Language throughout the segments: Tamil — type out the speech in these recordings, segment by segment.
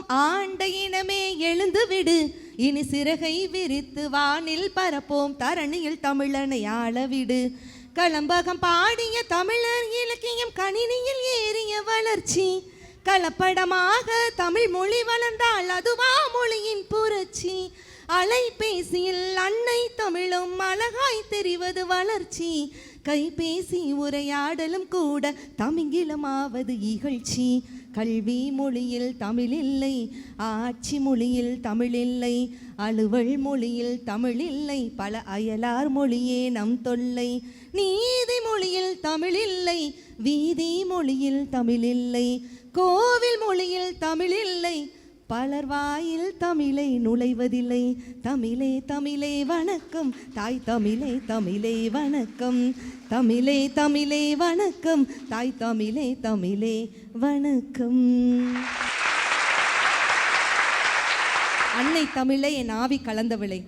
பறப்போம் ஆண்ட இனமே எழுந்து விடு இனி சிறகை விரித்து வானில் பரப்போம். தரணியில் தமிழனை ஆளவிடு. களம்பகம் பாடிய தமிழர் இலக்கியம் கணினியில் ஏறிய வளர்ச்சி. கலப்படமாக தமிழ் மொழி வளர்ந்தால் அதுவா மொழியின் புரட்சி. அலைபேசியில் அன்னை தமிழும் அழகாய் தெரிவது வளர்ச்சி. கைபேசி உரையாடலும் கூட தமிங்கிலமாவது இகழ்ச்சி. கல்வி மொழியில் தமிழ் இல்லை ஆட்சி மொழியில் தமிழ் இல்லை அலுவல் மொழியில் தமிழ் இல்லை பல அயலார் மொழியே நம் தொல்லை. நீதி மொழியில் தமிழ் இல்லை வீதி மொழியில் தமிழ் இல்லை கோவில் மொழியில் தமிழ் இல்லை பலர் வாயில் தமிழை நுழைவதில்லை. தமிழே தமிழே வணக்கம். தாய் தமிழே தமிழே வணக்கம். தமிழே தமிழே வணக்கம். தாய் தமிழே தமிழே வணக்கம். அன்னை தமிழே என் ஆவி கலந்தவளே.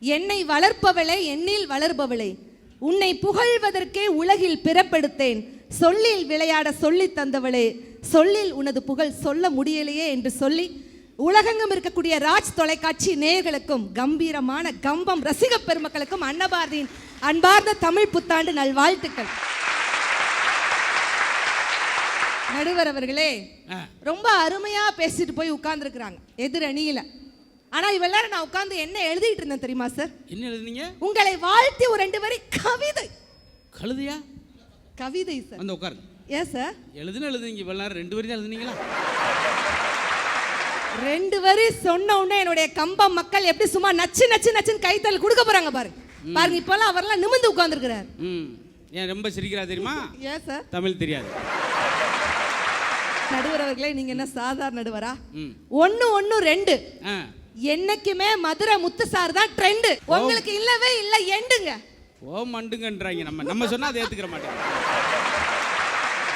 என்னை வளர்ப்பவளே என்னில் வளர்பவளே. உன்னை புகழ்வதற்கே உலகில் பிறப்பெடுத்தேன். சொல்லில் விளையாட சொல்லித் தந்தவளே. சொல்லில் உனது புகழ் சொல்ல முடியலையே என்று சொல்லி உலகெங்கும் இருக்கக்கூடிய ராஜ் தொலைக்காட்சி நேயர்களுக்கும் கம்பீரமான கம்பம் ரசிக பெருமக்களுக்கும் அன்னபாரதியின் அன்பார்ந்த தமிழ் புத்தாண்டு நல்வாழ்த்துக்கள். நடுவர் அவர்களே. ரொம்ப அருமையா பேசிட்டு போய் உட்கார்ந்துருக்குறாங்க எதிர் அணியில ஆனா இவெல்லாரும் நான் உட்கார்ந்து என்ன எழுதிட்டு இருந்தேன் தெரியுமா சார்? என்ன எழுதுனீங்க? உங்களை வாழ்த்தி ஒரு ரெண்டு வரி கவிதை. கழுதையா? கவிதை சார். வந்து உட்காருங்க. ஏன் சார்? எழுதுன்னு எழுதுனீங்க இவ்வளவு நேரம் ரெண்டு வரி தான் எழுதுனீங்களா? ரெண்டு வரி சொன்ன உடனே என்னுடைய கம்பம் மக்கள் எப்படி சும்மா நச்சு நச்சு நச்சுன்னு கைத்தல் கொடுக்க போறாங்க பாருங்க பாருங்க இப்பெல்லாம் அவரெல்லாம் நிமிந்து உட்கார்ந்துருக்கிறார். ம். ஏன் ரொம்ப சிரிக்கிறா தெரியுமா? ஏன் சார்? தமிழ் தெரியாது. நடுவர் அவர்களே நீங்க என்ன சாதாரண நடுவரா? ஒண்ணு ஒண்ணு ரெண்டு. என்னைக்குமே மதுரை முத்து சார் தான் ட்ரெண்ட் உங்களுக்கு இல்லவே இல்ல எண்டுங்க. ஓ மண்டுங்கன்றாங்க நம்ம. நம்ம சொன்னா அதை ஏத்துக்கிற மாட்டேன்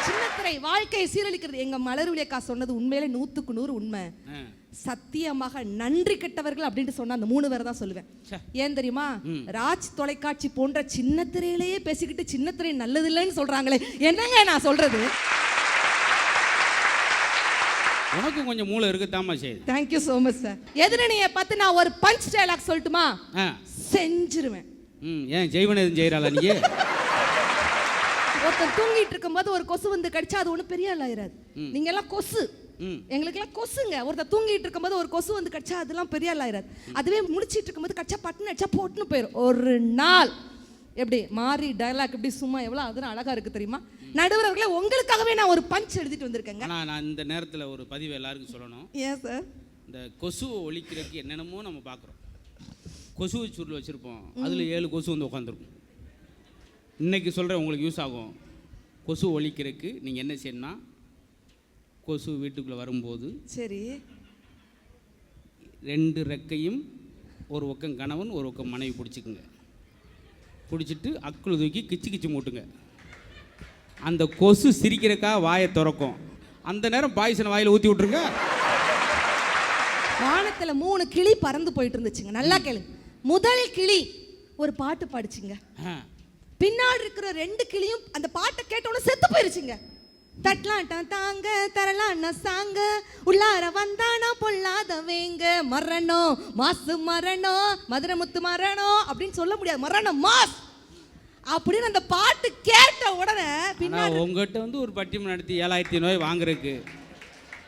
சின்னத்திரை வாழ்க்கையை சீரழிக்கிறது. எங்க மலர்விலேக்கா சொன்னது உண்மையிலே நூத்துக்கு நூறு உண்மை. சத்தியமாக நன்றி கெட்டவர்கள் அப்படின்னு சொன்னா அந்த மூணு பேரை தான் சொல்லுவேன். ஏன் தெரியுமா? ராஜ் தொலைக்காட்சி போன்ற சின்ன திரையிலேயே பேசிக்கிட்டு சின்ன திரை நல்லதில்லைன்னு சொல்றாங்களே. என்னங்க நான் சொல்றது? உனக்கும் கொஞ்சம் மூளை இருக்குதாம்மா செய்யுது thank you so much sir எதிரணியை பார்த்து நான் ஒரு பஞ்ச் டயலாக் சொல்லட்டுமா? செஞ்சிருவேன். ம் ஏன் ஜெய்வன் எதுவும் செய்கிறாளா நீங்க ஒருத்தர் தூங்கிட்டு இருக்கும்போது ஒரு கொசு வந்து கடிச்சா அது ஒன்றும் பெரிய ஆள் ஆயிராது. நீங்க எல்லாம் கொசு. எங்களுக்கெல்லாம் கொசுங்க. ஒருத்தர் தூங்கிட்டு இருக்கும்போது ஒரு கொசு வந்து கடிச்சா அதெல்லாம் பெரிய ஆள் ஆயிராது. அதுவே முடிச்சிட்டு இருக்கும்போது கடிச்சா பட்டுன்னு அடிச்சா போட்டுன்னு போயிடும் ஒரு நாள் எப்படி மாறி டயலாக் எப்படி சும்மா எவ்வளோ அதுன்னு அழகா இருக்கு தெரியுமா? நடுவர்களே உங்களுக்காகவே நான் ஒரு பஞ்ச் எழுதிட்டு வந்திருக்கேங்க. ஆனால் நான் இந்த நேரத்தில் ஒரு பதிவு எல்லாருக்கும் சொல்லணும். ஏன் சார் இந்த கொசுவை ஒழிக்கிறதுக்கு என்னென்னமோ நம்ம பார்க்குறோம். கொசுவை சுருள் வச்சுருப்போம். அதில் ஏழு கொசு வந்து உட்காந்துருக்கும் இன்னைக்கு சொல்கிறேன் உங்களுக்கு யூஸ் ஆகும். கொசு ஒழிக்கிறதுக்கு நீங்கள் என்ன செய்யணும்னா கொசு வீட்டுக்குள்ளே வரும்போது சரி. ரெண்டு ரெக்கையும் ஒரு பக்கம் கணவன் ஒரு பக்கம் மனைவி பிடிச்சிக்குங்க. பிடிச்சிட்டு அக்குள் தூக்கி கிச்சு கிச்சு மூட்டுங்க. அந்த கொசு சிரிக்கிறக்கா வாயை திறக்கும். அந்த நேரம் பாய்சனை வாயில் ஊற்றி விட்ருங்க வானத்துல மூணு கிளி பறந்து போயிட்டு இருந்துச்சுங்க. நல்லா கேளுங்க முதல் கிளி ஒரு பாட்டு பாடிச்சுங்க. பின்னாடி இருக்கிற ரெண்டு கிளியும் அந்த பாட்டை கேட்டோன்னு செத்து போயிருச்சுங்க. தட்டலாட்டம் தாங்க தரலான சாங்க. உள்ளார வந்தானா பொல்லாத வேங்க மரணம் மாசு மரணம் மதுரை முத்து மரணம் அப்படின்னு சொல்ல முடியாது. மரணம் மாஸ். அப்படின்னு அந்த பாட்டு கேட்ட உடனே பின்னாடி உங்ககிட்ட வந்து ஒரு பட்டிமன்றம் நடத்தி ஏழாயிரத்தி நோய் வாங்குறதுக்கு.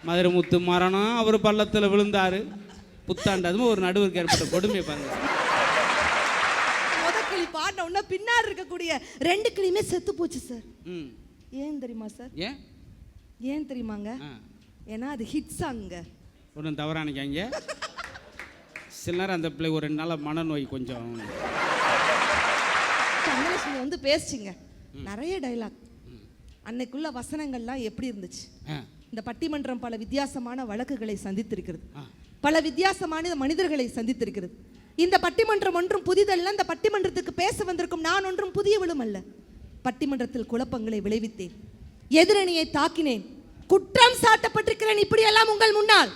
மதுரை முத்து மரணம் அவர் பள்ளத்தில் விழுந்தாரு. புத்தாண்டு அதுவும் ஒரு நடுவருக்கு ஏற்பட்ட கொடுமை பாருங்க. முத கிளி பாடின உடனே பின்னாடி இருக்கக்கூடிய ரெண்டு கிளியுமே செத்து போச்சு சார். ம். ஏன் தெரியுமா சார்? ஏன்? ஏன் தெரியுமாங்க? ஏன்னா அது ஹிட் சாங்க ஒன்றும் தவறானிக்காங்க. சில நேரம் அந்த பிள்ளை ஒரு ரெண்டு நாளாக மனநோய் கொஞ்சம். தனலட்சுமி வந்து பேசுச்சிங்க. நிறைய டைலாக் அன்னைக்குள்ள வசனங்கள்லாம் எப்படி இருந்துச்சு? இந்த பட்டிமன்றம் பல வித்தியாசமான வழக்குகளை சந்தித்திருக்கிறது. பல வித்தியாசமான மனிதர்களை சந்தித்திருக்கிறது. இந்த பட்டிமன்றம் ஒன்றும் புதிதல்ல. இந்த பட்டிமன்றத்துக்கு பேச வந்திருக்கும் நான் ஒன்றும் புதியவளும் அல்ல. பட்டிமன்றத்தில் குழப்பங்களை விளைவித்தேன். எதிரணியை தாக்கினேன். குற்றம் சாட்டப்பட்டிருக்கிறேன் இப்படியெல்லாம் உங்கள் முன்னால்.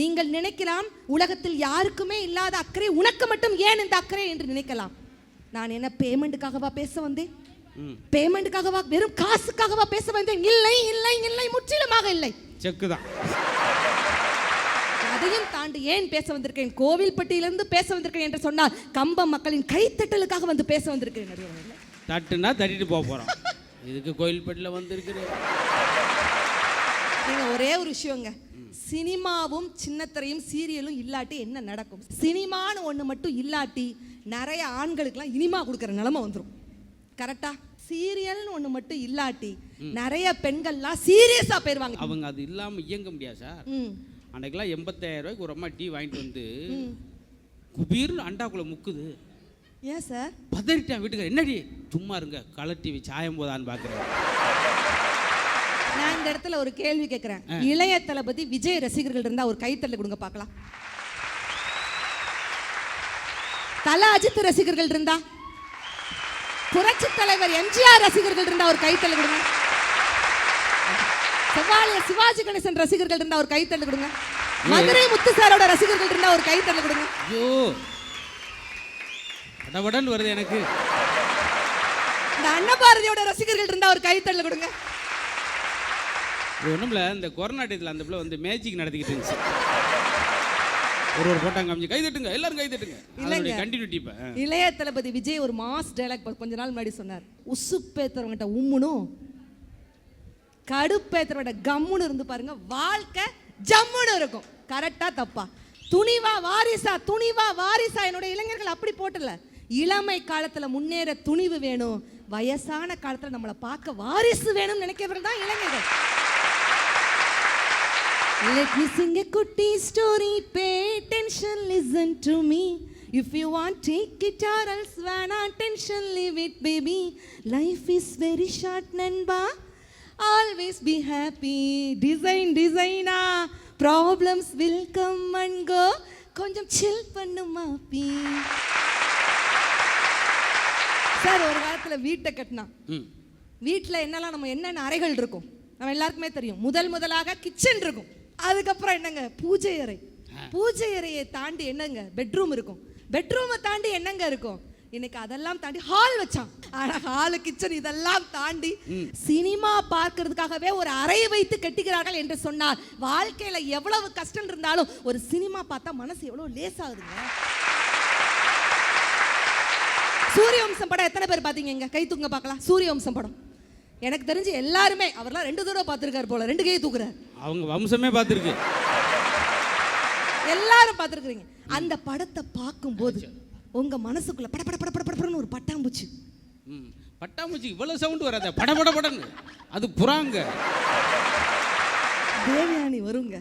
நீங்கள் நினைக்கலாம் உலகத்தில் யாருக்குமே இல்லாத அக்கறை உனக்கு மட்டும் ஏன் இந்த அக்கறை என்று நினைக்கலாம். நான் என்ன பேமெண்ட்டுக்காகவா பேச வந்தேன்? பேமெண்ட்டுக்காகவா வெறும் காசுக்காகவா பேச வந்தேன்? இல்லை இல்லை இல்லை முற்றிலுமாக இல்லை. செக்கு தான். அதையும் தாண்டி ஏன் பேச வந்திருக்கேன் கோவில்பட்டியிலிருந்து பேச வந்திருக்கேன் என்று சொன்னால் கம்பம் மக்களின் கைத்தட்டலுக்காக வந்து பேச அவர்களே. தட்டுனா தட்டிட்டு போக போகிறோம் இதுக்கு கோயில்பட்டியில் வந்திருக்கிறேன் ஒரே ஒரு விஷயங்க. சினிமாவும் சின்னத்திரையும் சீரியலும் இல்லாட்டி என்ன நடக்கும்? சினிமான்னு ஒண்ணு மட்டும் இல்லாட்டி நிறைய ஆண்களுக்கெல்லாம் இனிமா கொடுக்குற நிலைமை வந்துடும் கரெக்டா? சீரியல்னு ஒண்ணு மட்டும் இல்லாட்டி நிறைய பெண்கள்லாம் சீரியஸா போயிருவாங்க அவங்க அது இல்லாமல் இயங்க முடியாது சார். ம். அன்னைக்கெல்லாம் எண்பத்தாயிரம் ரூபாய்க்கு ஒரு அம்மா டீ வாங்கிட்டு வந்து குபீர்னு அண்டாக்குள்ள முக்குது. ஏன் சார் பதறிட்டேன் வீட்டுக்கு என்னடி? சும்மா இருங்க. கலர் டிவி சாயம் போதான்னு பார்க்குறேன் நான் இந்த இடத்துல ஒரு கேள்வி கேட்கிறேன் இளைய தளபதி விஜய் ரசிகர்கள் இருந்தா ஒரு கைத்தட்டல் கொடுங்க பார்க்கலாம். தல அஜித் ரசிகர்கள் இருந்தா புரட்சி தலைவர் எம்ஜிஆர் ரசிகர்கள் இருந்தா ஒரு கைத்தட்டல் கொடுங்க. செவ்வாழைய சிவாஜி கணேசன் ரசிகர்கள் இருந்தா ஒரு கைத்தட்டல் கொடுங்க. மதுரை முத்து சாரோட ரசிகர்கள் இருந்தா ஒரு கைத்தட்டல் கொடுங்க. ஐயோ. படபடன்னு வருது எனக்கு. இந்த அன்னபாரதியோட ரசிகர்கள் இருந்தா ஒரு கைத்தட்டல் கொடுங்க. இது ஒன்றும்ல இந்த கொரோனா டயத்தில் அந்த பிள்ளை வந்து மேஜிக் நடத்திக்கிட்டு இருந்துச்சு. ஒரு ஒரு போட்டாங்க காமிச்சு கை தட்டுங்க எல்லாரும் கை தட்டுங்க. இல்லைங்க. கண்டினியூட்டி இப்போ இளைய தளபதி விஜய் ஒரு மாஸ் டைலாக் கொஞ்ச நாள் முன்னாடி சொன்னார். உசுப்பேத்துறவங்கிட்ட உம்முனும் கடுப்பேத்துறவங்கிட்ட கம்முன்னு இருந்து பாருங்க வாழ்க்கை ஜம்முன்னு இருக்கும். கரெக்டா தப்பா. துணிவா வாரிசா துணிவா வாரிசா என்னோட இளைஞர்கள் அப்படி போட்டல. இளமை காலத்தில் முன்னேற துணிவு வேணும் வயசான காலத்தில் நம்மளை பார்க்க வாரிசு வேணும்னு நினைக்கிறவங்க தான் இளைஞர்கள் Let me sing a குட்டி story. Pay attention, listen to me. If you want, take it or else when attention, leave it, baby. Life is very short, நண்பா. Always be happy. Design, designer. Problems will come and go. கொஞ்சம் chill பண்ணு மாப்பி சார் ஒரு காலத்துல வீட்டை கட்டினான். வீட்டில் என்னெல்லாம் நம்ம என்னென்ன அறைகள் இருக்கும்? நம்ம எல்லாருக்குமே தெரியும். முதல் முதலாக கிச்சன் இருக்கும். அதுக்கப்புறம் என்னங்க? பூஜை அறை. பூஜை அறையை தாண்டி என்னங்க? பெட்ரூம் இருக்கும். பெட்ரூமை தாண்டி என்னங்க இருக்கும்? இன்னைக்கு அதெல்லாம் தாண்டி ஹால் வச்சான். ஆனா ஹால் கிச்சன் இதெல்லாம் தாண்டி சினிமா பார்க்கிறதுக்காகவே ஒரு அறை வைத்து கட்டுகிறார்கள் என்று சொன்னால் வாழ்க்கையில எவ்வளவு கஷ்டம் இருந்தாலும் ஒரு சினிமா பார்த்தா மனசு எவ்வளவு லேசாகுதுங்க சூரியவம்சம் படம் எத்தனை பேர் பார்த்தீங்க கை தூங்க பார்க்கலாம். சூரியவம்சம் படம். எனக்கு தெரிஞ்சு எல்லாருமே அவர்லாம் ரெண்டு தடவை பார்த்துருக்காரு போல. ரெண்டு கையை தூக்குறாரு. அவங்க வம்சமே பார்த்துருக்கு. எல்லாரும் பார்த்துருக்குறீங்க. அந்த படத்தை பார்க்கும்போது உங்க மனசுக்குள்ள பட பட பட பட படன்னு ஒரு பட்டாம்பூச்சி. ம். பட்டாம்பூச்சி இவ்வளோ சவுண்டு வராத. பட பட படன்னு. அது புறாங்க. தேவயானி வருங்க.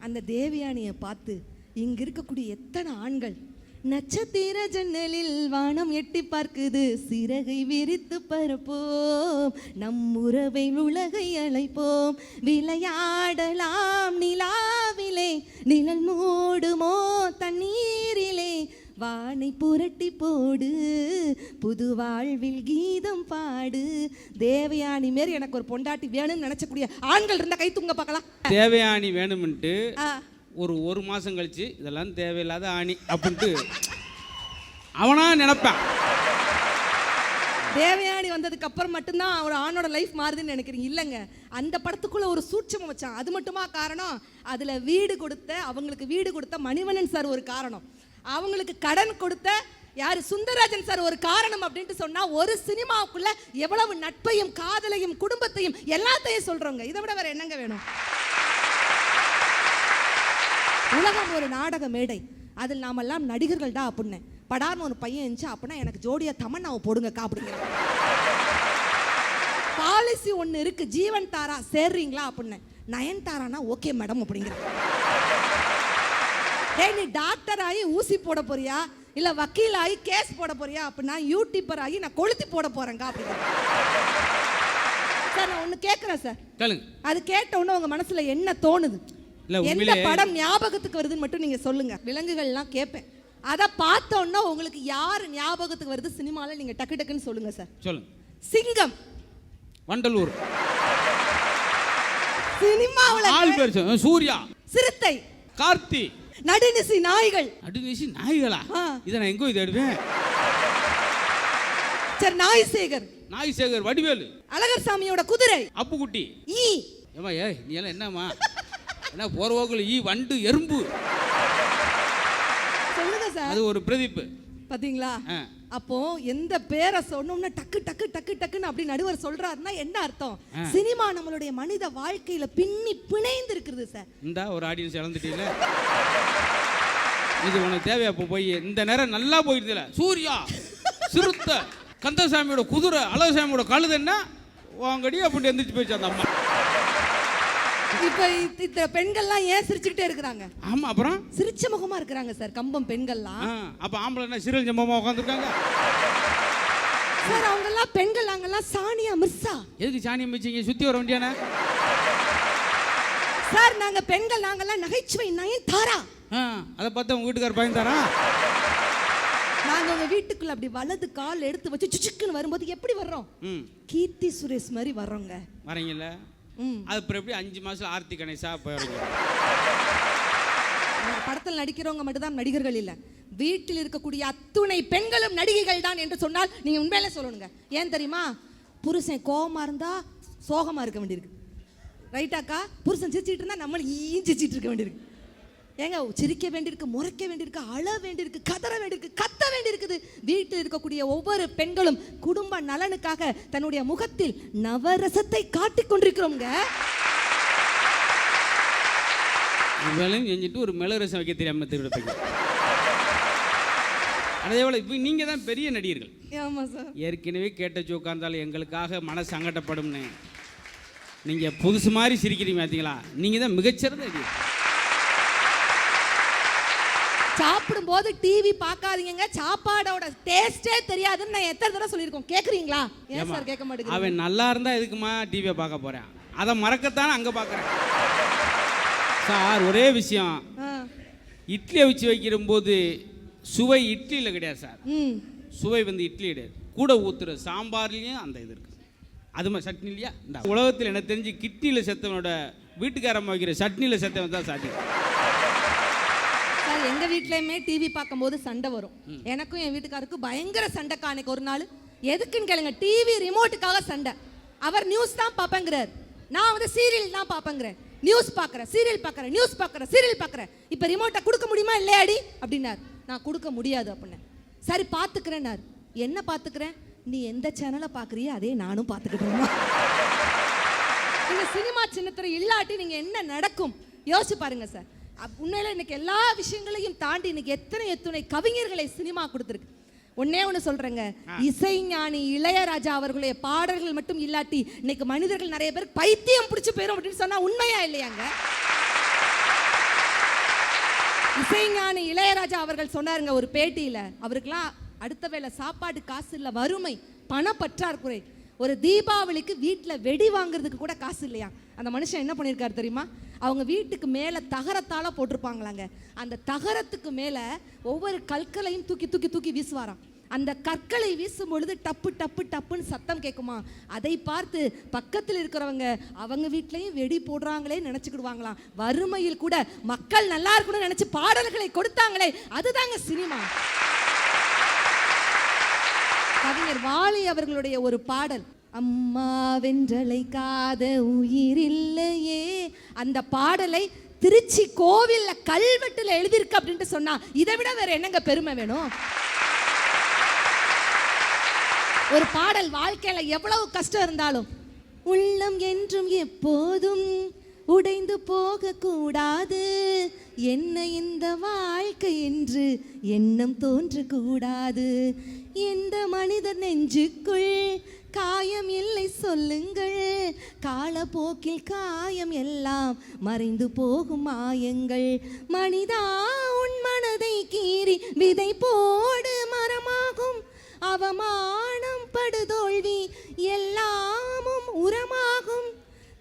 அந்த தேவயானியை பார்த்து இங்க இருக்கக்கூடிய எத்தனை ஆண்கள் நட்சத்திர ஜன்னலில் வானம் எட்டி பார்க்குது. சிறகை விரித்து பரப்போம். நம் உறவை உலகை அழைப்போம். விளையாடலாம் நிலாவிலே. நிழல் மூடுமோ தண்ணீரிலே. வானை புரட்டி போடு. புது வாழ்வில் கீதம் பாடு. தேவயானி மாரி எனக்கு ஒரு பொண்டாட்டி வேணும்னு நினைச்சக்கூடிய ஆண்கள் இருந்தா கை தூங்க பார்க்கலாம். தேவையானி வேணும்ன்ட்டு ஒரு ஒரு மாதம் கழித்து இதெல்லாம் தேவையில்லாத ஆணி அப்படின்ட்டு அவனாக நினப்பேன். தேவயானி வந்ததுக்கு அப்புறம் மட்டும்தான் ஒரு ஆணோட லைஃப் மாறுதுன்னு நினைக்கிறீங்க? இல்லைங்க. அந்த படத்துக்குள்ள ஒரு சூட்சமம் வச்சான் அது மட்டுமா காரணம்? அதுல வீடு கொடுத்த அவங்களுக்கு வீடு கொடுத்த மணிவண்ணன் சார் ஒரு காரணம். அவங்களுக்கு கடன் கொடுத்த யார்? சுந்தரராஜன் சார் ஒரு காரணம் அப்படின்ட்டு சொன்னா ஒரு சினிமாவுக்குள்ள எவ்வளவு நட்பையும் காதலையும் குடும்பத்தையும் எல்லாத்தையும் சொல்றோங்க இதை விட வேற என்னங்க வேணும்? உலகம் ஒரு நாடக மேடை அதில் நாமெல்லாம் நடிகர்கள் தான் அப்படின்னு படார்னு ஒரு பையன் இருந்துச்சு அப்படின்னா எனக்கு ஜோடியா தமன்னாவை போடுங்கக்கா அப்படிங்கிற பாலிசி ஒன்று இருக்கு ஜீவன் தாரா சேர்றீங்களா அப்படின்னு நயன் தாரானா ஓகே மேடம் அப்படிங்கிற டேய் நீ டாக்டர் ஆகி ஊசி போட போறியா? இல்ல வக்கீல் ஆகி கேஸ் போட போறியா அப்படின்னா யூடியூபர் ஆகி நான் கொளுத்தி போட போறேங்க அப்படிங்கிற சார் நான் ஒன்று கேட்குறேன் சார். அது கேட்ட உடனே உங்க மனசுல என்ன தோணுது? எந்த படம் ஞாபகத்துக்கு வருதுன்னு மட்டும் நீங்க சொல்லுங்க. விலங்குகள்லாம் கேட்பேன் அதை பார்த்த உடனே உங்களுக்கு யார் ஞாபகத்துக்கு வருது சினிமால நீங்க டக்கு டக்குன்னு சொல்லுங்க சார். சொல்லுங்க. சிங்கம். வண்டலூர். சினிமாவுல ஆள் பேர். சூர்யா. சிறுத்தை. கார்த்தி. நடுநிசி நாய்கள். நடுநீசி நாய்களா. இதை நான் எங்கோ தேடுவேன்? சரி நாய் சேகர் நாய் சேகர் வடிவேலு. அழகர் சாமியோட குதிரை. அப்புக்குட்டி. ஈ. ஏமா ஏய் நீ எல்லாம் என்னம்மா? ஏன்னா போக்கில் ஈ வண்டு எறும்பு. சொல்லுங்க சார் அது ஒரு பிரதிப்பு. பாத்தீங்களா? ஆ. அப்போ எந்த பேரை சொன்னோம்னா டக்கு டக்கு டக்கு டக்குன்னு அப்படி நடுவர் சொல்றாருன்னா என்ன அர்த்தம். சினிமா நம்மளுடைய மனித வாழ்க்கையில பின்னி பிணைந்து இருக்கிறது சார் இந்தா ஒரு ஆடியன்ஸ் இழந்துட்டீல இது உனக்கு தேவையா? இப்போ போய் இந்த நேரம் நல்லா போயிடுதுல சூர்யா சிறுத்தை கந்தசாமியோட குதிரை அழகசாமியோட கழுது என்ன வாங்கடி அப்படி எந்திரிச்சு போயிடுச்சு அந்த அம்மா. இப்ப இத்தனை பெண்கள்லாம் ஏன் சிரிச்சுக்கிட்டே இருக்கிறாங்க? ஆமாம் அப்புறம்? சிரிச்ச முகமா இருக்கிறாங்க சார் கம்பம் பெண்கள்லாம். ஆ அப்போ ஆம்பளை என்ன சீரியல் ஜம்பமாக உட்காந்துருக்காங்க சார் அவங்க எல்லாம் பெண்கள் நாங்கெல்லாம் சானியா மிர்சா. எதுக்கு சாணியம் வச்சீங்க சுற்றி வர வேண்டியானே சார் நாங்க பெண்கள் நாங்கெல்லாம் நகைச்சுவை நயன் தாரா ஆ அதை பார்த்து உங்க வீட்டுக்கார் பயந்தாரா நாங்க உங்க வீட்டுக்குள்ள அப்படி வலது கால் எடுத்து வச்சு சுச்சுக்குன்னு வரும்போது எப்படி வர்றோம்? ம். கீர்த்தி சுரேஷ் மாதிரி வர்றோங்க. வரீங்கல்ல? ம் அது அப்புறம் எப்படி அஞ்சு மாதத்தில் ஆர்த்தி கணேசா போயிடுங்க நம்ம படத்தில் நடிக்கிறவங்க மட்டும்தான் நடிகர்கள் இல்ல. வீட்டில் இருக்கக்கூடிய அத்துணை பெண்களும் நடிகைகள் தான் என்று சொன்னால் நீங்க உண்மையிலே சொல்லணுங்க. ஏன் தெரியுமா? புருஷன் கோவமா இருந்தா சோகமா இருக்க வேண்டியிருக்கு. ரைட்டாக்கா புருஷன் சிரிச்சிட்டு இருந்தா நம்மளும் ஈ சிரிச்சிட்டு இருக்க வேண்டியிருக்கு. ஏங்க சிரிக்க வேண்டியிருக்கு முறைக்க வேண்டியிருக்கு அழ வேண்டியிருக்கு கதற வேண்டியிருக்கு கத்த வேண்டியிருக்குது. வீட்டில் இருக்கக்கூடிய ஒவ்வொரு பெண்களும் குடும்ப நலனுக்காக தன்னுடைய முகத்தில் நவரசத்தை காட்டிக் கொண்டிருக்கிறோங்க வேலையும் செஞ்சுட்டு ஒரு மிளகு வைக்க தெரியாமல் திருவிடப்பீங்க அதே போல் இப்போ நீங்கள் தான் பெரிய நடிகர்கள். ஆமா சார் ஏற்கனவே கேட்ட ஜோக்கா இருந்தாலும் எங்களுக்காக மன சங்கடப்படும்னு. நீங்கள் புதுசு மாதிரி சிரிக்கிறீங்க பார்த்தீங்களா நீங்கள் தான் மிகச்சிறந்த நடிகர். சாப்பிடும்போது டிவி பார்க்காதீங்க சாப்பாடோட டேஸ்டே தெரியாதுன்னு நான் எத்தனை தடவை சொல்லியிருக்கோம். கேக்குறீங்களா? ஏன் சார் கேட்க மாட்டேங்கிறீங்க அவன் நல்லா இருந்தா எதுக்குமா டிவியை பார்க்க போகிறேன் அதை மறக்கத்தானே அங்கே பார்க்குறேன். சார் ஒரே விஷயம். இட்லியை வச்சு வைக்கிறம்போது சுவை இட்லியில் கிடையாது சார். ம். சுவை வந்து இட்லி கிடையாது. கூட ஊற்றுற சாம்பார்லேயும் அந்த இது இருக்குது அது மாதிரி சட்னி இல்லையா? இந்த உலகத்தில் எனக்கு தெரிஞ்சு கிட்னியில் செத்தவனோட வீட்டுக்காரம்மா வைக்கிற சட்னியில் செத்தவன் தான் சாட்டி சார் எங்க வீட்லயுமே டிவி பார்க்கும்போது சண்டை வரும். எனக்கும் என் வீட்டுக்காருக்கும் பயங்கர சண்டை காணிக்கு ஒரு நாள். எதுக்குன்னு கேளுங்க டிவி ரிமோட்டுக்காக சண்டை. அவர் நியூஸ் தான் பார்ப்பேங்கிறார். நான் வந்து சீரியல் தான் பார்ப்பேங்கிறேன். நியூஸ் பார்க்குறேன் சீரியல் பார்க்குறேன் நியூஸ் பார்க்குறேன் சீரியல் பார்க்குறேன். இப்போ ரிமோட்டை கொடுக்க முடியுமா இல்லையாடி? அப்படின்னார். நான் கொடுக்க முடியாது அப்படின்னு. சரி பார்த்துக்கிறேன்னார். என்ன பார்த்துக்கிறேன்? நீ எந்த சேனலை பார்க்குறியோ அதே நானும் பார்த்துக்கிட்டோமா இந்த சினிமா சின்னத்திரை இல்லாட்டி நீங்க என்ன நடக்கும்? யோசிச்சு பாருங்க சார். உண்மையில இன்னைக்கு எல்லா விஷயங்களையும் தாண்டி இன்னைக்கு எத்தனை எத்தனை கவிஞர்களை சினிமா கொடுத்துருக்கு. ஒன்னே ஒன்று சொல்றேங்க. இசைஞானி இளையராஜா அவர்களுடைய பாடல்கள் மட்டும் இல்லாட்டி இன்னைக்கு மனிதர்கள் நிறைய பேர் பைத்தியம் பிடிச்சு போயிரும் அப்படின்னு சொன்னா உண்மையா இல்லையாங்க? இசைஞானி இளையராஜா அவர்கள் சொன்னாருங்க ஒரு பேட்டியில. அவருக்கெல்லாம் அடுத்த வேளை சாப்பாடு காசு இல்ல வறுமை பணப்பற்றாக்குறை ஒரு தீபாவளிக்கு வீட்டில் வெடி வாங்குறதுக்கு கூட காசு இல்லையா? அந்த மனுஷன் என்ன பண்ணியிருக்காரு தெரியுமா? அவங்க வீட்டுக்கு மேலே தகரத்தால் போட்டிருப்பாங்களாங்க. அந்த தகரத்துக்கு மேலே ஒவ்வொரு கற்களையும் தூக்கி தூக்கி தூக்கி வீசுவாராம். அந்த கற்களை வீசும் பொழுது டப்பு டப்பு டப்புன்னு சத்தம் கேட்குமா? அதை பார்த்து பக்கத்தில் இருக்கிறவங்க அவங்க வீட்லேயும் வெடி போடுறாங்களே நினச்சிக்கிடுவாங்களாம். வறுமையில் கூட மக்கள் நல்லா இருக்கணும்னு நினச்சி பாடல்களை கொடுத்தாங்களே அதுதாங்க சினிமா. கவிஞர் வாலி அவர்களுடைய ஒரு பாடல். அம்மா வென்றழைக்காத உயிரில்லையே. அந்த பாடலை திருச்சி கோவில்ல கல்வெட்டுல எழுதியிருக்கு அப்படின்ட்டு சொன்னா இதை விட வேற என்னங்க பெருமை வேணும்? ஒரு பாடல் வாழ்க்கையில எவ்வளவு கஷ்டம் இருந்தாலும் உள்ளம் என்றும் எப்போதும் உடைந்து போக கூடாது என்ன இந்த வாழ்க்கை என்று எண்ணம் தோன்றக்கூடாது. எந்த மனித நெஞ்சுக்குள் காயம் இல்லை சொல்லுங்கள். காலப்போக்கில் காயம் எல்லாம் மறைந்து போகும் மாயங்கள். மனிதா உன் மனதை கீறி விதை போடு மரமாகும். அவமானம் படுதோல்வி எல்லாமும் உரமாகும்.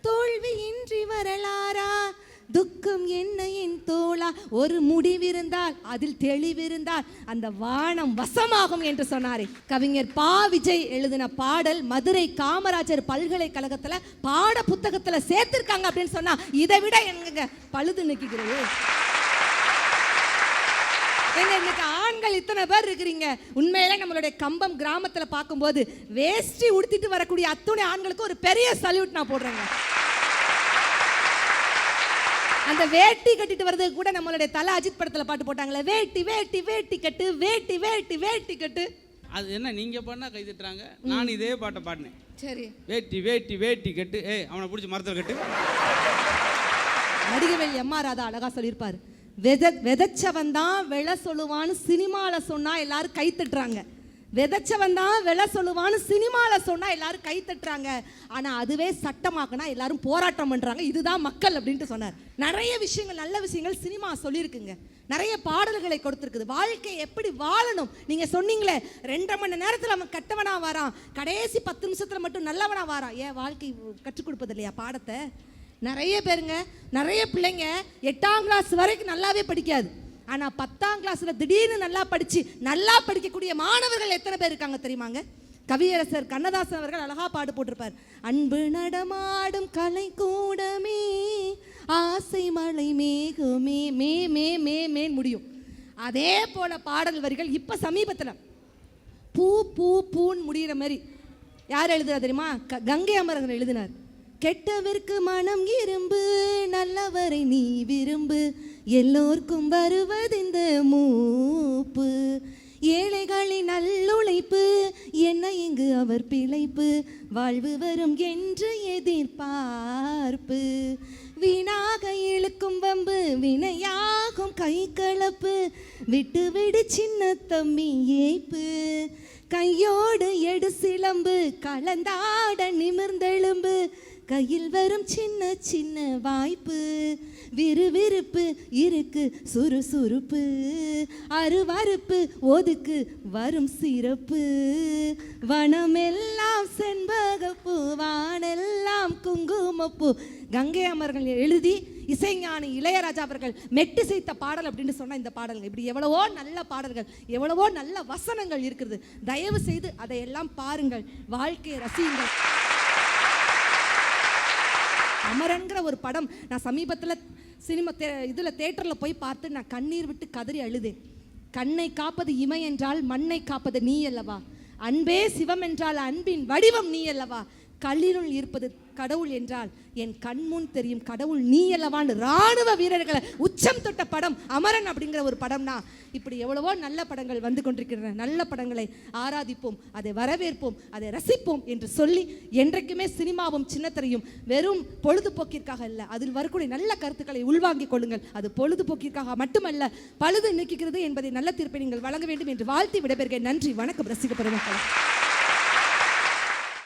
தோல்வியின்றி வரலாறா? துக்கம் என்ன என் தோல் ஒரு முடிவிருந்தால் அதில் தெளிவிருந்தால் அந்த வானம் வசமாகும் என்று சொன்னாரே. கவிஞர் பா. விஜய் எழுதின பாடல் மதுரை காமராஜர் பல்கலைக்கழகத்தில் பாட புத்தகத்துல சேர்த்திருக்காங்க அப்படின்னு சொன்னா இதை விட எங்க பழுது நிற்கிறது ஏங்க இன்னைக்கு ஆண்கள் இத்தனை பேர் இருக்கிறீங்க. உண்மையில நம்மளுடைய கம்பம் கிராமத்துல பார்க்கும்போது வேஷ்டி உடுத்திட்டு வரக்கூடிய அத்துணை ஆண்களுக்கு ஒரு பெரிய சல்யூட் நான் போடுறேங்க. அந்த வேட்டி கட்டிட்டு வர்றதுக்கு கூட நம்மளுடைய தலை அஜித் படத்துல பாட்டு போட்டாங்களே வேட்டி வேட்டி வேட்டி கட்டு வேட்டி வேட்டி வேட்டி கட்டு. அது என்ன நீங்கள் பண்ணால் கை தட்டுறாங்க? நான் இதே பாட்டை பாடினேன். சரி. வேட்டி வேட்டி வேட்டி கட்டு. ஏய் அவனை பிடிச்சி மரத்தில் கட்டு. நடிகவேல் எம் ஆர் ராதா அழகா சொல்லியிருப்பாரு. வித விதைச்சவன் தான் விளை சொல்லுவான்னு சினிமால சொன்னா எல்லாரும் கை தட்டுறாங்க. விதைச்சவன் தான் விலை சொல்லுவான்னு சினிமாவில் சொன்னால் எல்லாரும் கை தட்டுறாங்க. ஆனால் அதுவே சட்டமாக்குனா எல்லாரும் போராட்டம் பண்ணுறாங்க இதுதான் மக்கள் அப்படின்ட்டு சொன்னார். நிறைய விஷயங்கள் நல்ல விஷயங்கள் சினிமா சொல்லியிருக்குங்க. நிறைய பாடல்களை கொடுத்துருக்குது. வாழ்க்கையை எப்படி வாழணும்? நீங்கள் சொன்னீங்களே ரெண்டரை மணி நேரத்தில் அவன் கெட்டவனாக வரான். கடைசி பத்து நிமிஷத்தில் மட்டும் நல்லவனா வரான். ஏன் வாழ்க்கை கற்றுக் கொடுப்பது இல்லையா பாடத்தை? நிறைய பேருங்க நிறைய பிள்ளைங்க எட்டாம் கிளாஸ் வரைக்கும் நல்லாவே படிக்காது. ஆனால் பத்தாம் கிளாஸில் திடீர்னு நல்லா படித்து நல்லா படிக்கக்கூடிய மாணவர்கள் எத்தனை பேர் இருக்காங்க தெரியுமாங்க? கவியரசர் கண்ணதாசன் அவர்கள் அழகா பாடு போட்டிருப்பார். அன்பு நடமாடும் கலை கூடமே ஆசை மலை மேகுமே மே மே மே மேன் முடியும். அதே போல பாடல் வரிகள் இப்போ சமீபத்தில் பூ பூ பூன்னு முடிகிற மாதிரி. யார் எழுதுறா தெரியுமா? க- கங்கை அமரன் எழுதினார். கெட்டவர்க்கு மனம் இரும்பு நல்லவரை நீ விரும்பு எல்லோர்க்கும் வருவது இந்த மூப்பு. ஏழைகளின் நல்லுழைப்பு என்ன இங்கு அவர் பிழைப்பு. வாழ்வு வரும் என்று எதிர்பார்ப்பு. வீணாக இழுக்கும் வம்பு வினையாகும் கை கலப்பு விட்டு விடு சின்ன தம்பி ஏய்ப்பு. கையோடு எடு சிலம்பு கலந்தாட நிமிர்ந்தெழும்பு. கையில் வரும் சின்ன சின்ன வாய்ப்பு. விறுவிறுப்பு இருக்கு சுறுசுறுப்பு. அருவறுப்பு ஒதுக்கு வரும் சிறப்பு. வனமெல்லாம் செண்பகப்பூ வானெல்லாம் குங்குமப்பூ. கங்கை அமர்கள் எழுதி இசைஞானி இளையராஜா அவர்கள் மெட்டு செய்த பாடல் அப்படின்னு சொன்ன இந்த பாடல்கள். இப்படி எவ்வளவோ நல்ல பாடல்கள் எவ்வளவோ நல்ல வசனங்கள் இருக்கிறது. தயவு செய்து அதையெல்லாம் பாருங்கள். வாழ்க்கையை ரசியுங்கள். அமரன்கிற ஒரு படம் நான் சமீபத்தில் சினிமா தே இதில் தேட்டரில் போய் பார்த்து நான் கண்ணீர் விட்டு கதறி அழுதேன். கண்ணை காப்பது இமை என்றால் மண்ணை காப்பது நீ அல்லவா அன்பே சிவம் என்றால் அன்பின் வடிவம் நீ அல்லவா கல்லினுள் இருப்பது கடவுள் என்றால் என் கண்முன் தெரியும் கடவுள் நீ அல்லவான்னு ராணுவ வீரர்களை உச்சம் தொட்ட படம் அமரன் அப்படிங்கிற ஒரு படம்னா இப்படி எவ்வளவோ நல்ல படங்கள் வந்து கொண்டிருக்கின்றன. நல்ல படங்களை ஆராதிப்போம் அதை வரவேற்போம் அதை ரசிப்போம் என்று சொல்லி என்றைக்குமே சினிமாவும் சின்னத்திரையும் வெறும் பொழுதுபோக்கிற்காக அல்ல. அதில் வரக்கூடிய நல்ல கருத்துக்களை உள்வாங்கிக் கொள்ளுங்கள். அது பொழுதுபோக்கிற்காக மட்டுமல்ல பழுது நீக்குகிறது என்பதை நல்ல தீர்ப்பை நீங்கள் வழங்க வேண்டும் என்று வாழ்த்தி விடைபெறுகிறேன். நன்றி வணக்கம் ரசிக பெருமக்கள்